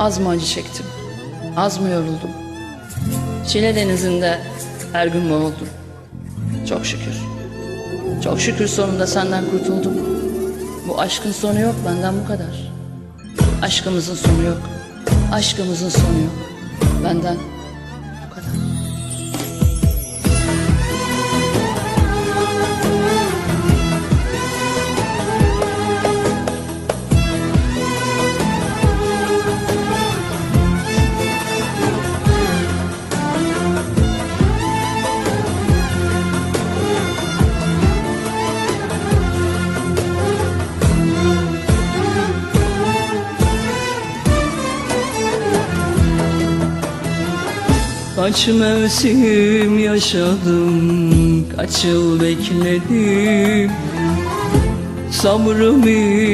Az mı acı çektim? Az mı yoruldum? Çile denizinde her gün boğuldum. Çok şükür. Çok şükür sonunda senden kurtuldum. Bu aşkın sonu yok benden bu kadar. Aşkımızın sonu yok. Aşkımızın sonu yok. Benden Kaç mevsim yaşadım, kaç yıl bekledim. Sabrım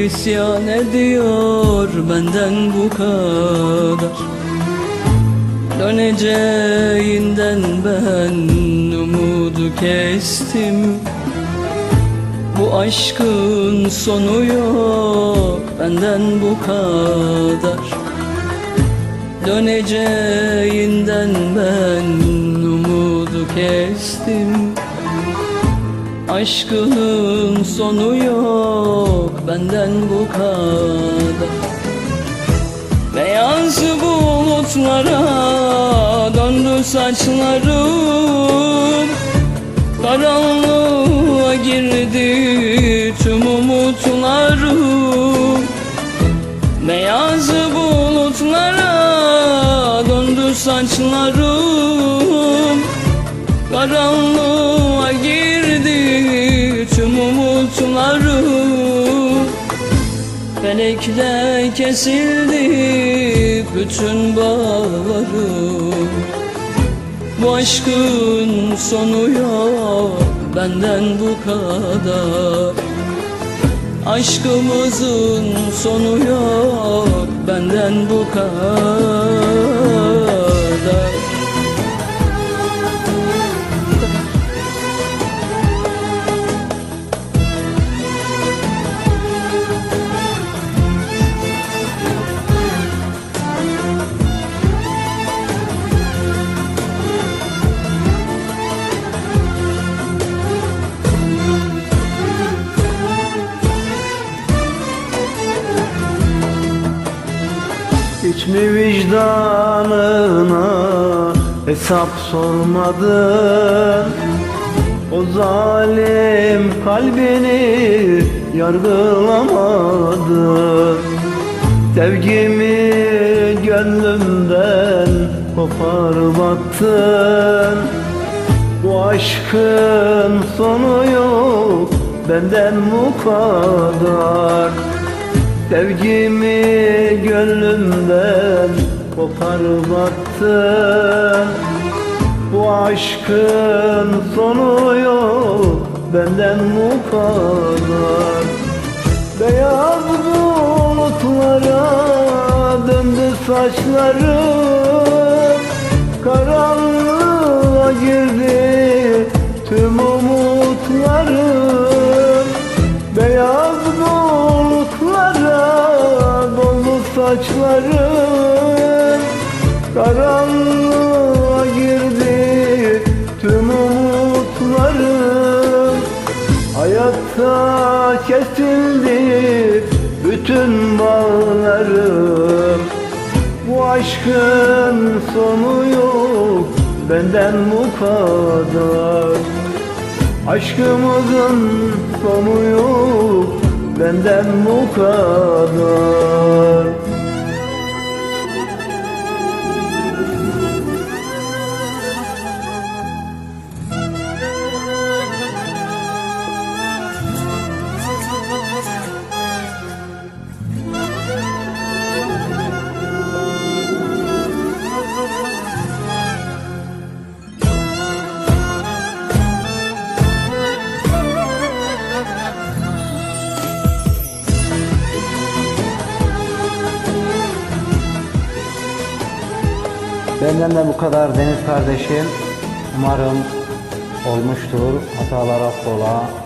isyan ediyor benden bu kadar. Döneceğinden ben umudu kestim. Bu aşkın sonu yok benden bu kadar Döneceğinden ben umudu kestim. Aşkının sonu yok benden bu kadar. Beyaz bulutlara döndü saçlarım. Karanlığa saçlarım Karanlığa girdi tüm umutlarım Felekte kesildi bütün bağlarım. Bu aşkın sonu yok benden bu kadar. Aşkımızın sonu yok benden bu kadar Mi vicdanına hesap sormadın O zalim kalbini yargılamadın Sevgimi gönlümden koparıp attın Bu aşkın sonu yok benden bu kadar Sevgimi gönlümden koparıp attın Bu aşkın sonu yok benden bu kadar. Beyaz bulutlara döndü saçlarım Karanlığa girdi doldu saçlarım Karanlığa girdi tüm umutlarım Hayatta kesildi bütün bağlarım Bu aşkın sonu yok benden bu kadar. Aşkımızın sonu yok benden bu kadar Benden de bu kadar Deniz kardeşim. Umarım olmuştur. Hatalar affola.